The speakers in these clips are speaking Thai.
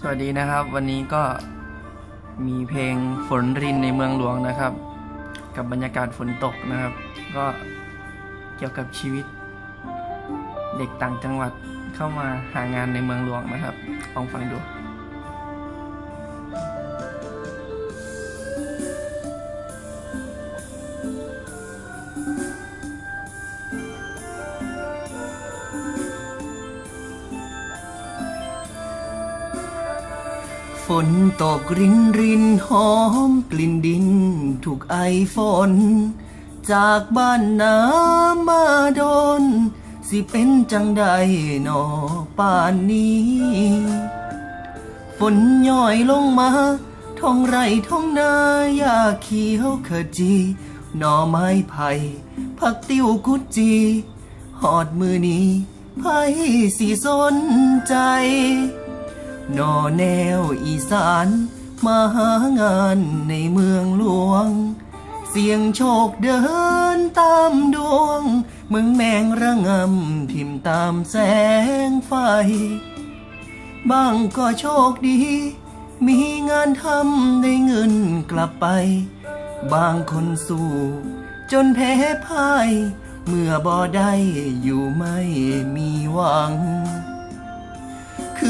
สวัสดีนะครับ วันนี้ก็มีเพลงฝนรินในเมืองหลวงนะครับ กับบรรยากาศฝนตกนะครับ ก็เกี่ยวกับชีวิต เด็กต่างจังหวัดเข้ามาหางานในเมืองหลวงนะครับลองฟังดู ฝนตกรินรินหอมกลิ่นดิน ถูกไอฝน จากบ้านน้ำมาโดน สิเป็นจังใดหนอป่านนี้ ฝนย่อยลงมาท้องไร่ท้องนาหญ้าเขียวขจีหน่อไม้ไผ่ผักติ้วกุดจี หอดมือนี้ไผ่สีสนใจ นอแนวอีสาน มาหางานในเมืองหลวง เสียงโชคเดินตามดวงเมืองแมงระงำพิมพ์ตามแสงไฟ บางก็โชคดี มีงานทำได้เงินกลับไป บางคนสู้ จนแพ้พ่าย เมื่อบ่ได้อยู่ไม่มีหวัง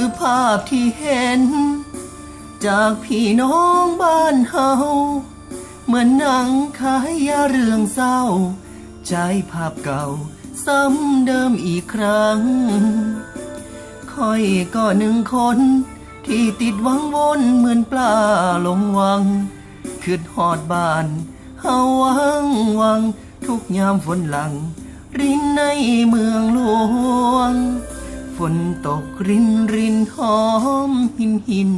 คือภาพที่เห็น จากพี่น้องบ้านเฮาเหมือนหนังขายยาเรื่องเศร้า ใจภาพเก่าซ้ำเดิมอีกครั้ง ค่อยก็หนึ่งคน ที่ติดหวังวนเหมือนปลาลงวังคืดหอดบ้านเฮาวังวัง ทุกยามฝนหลัง รินในเมืองหลวง นตกรินรินหอมหินหิน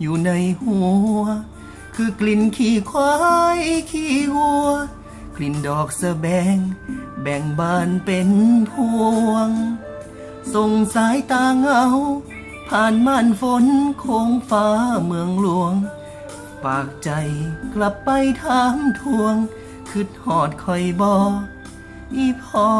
อยู่ในหัว คือกลิ่นขี้ควายขี้วัว กลิ่นดอกสะแบง แบ่งบานเป็นพวง ส่งสายตาเงา ผ่านม่านฝนโค้งฟ้าเมืองหลวง ปากใจกลับไปถามทวง คืดหอดคอยบออีพ่อ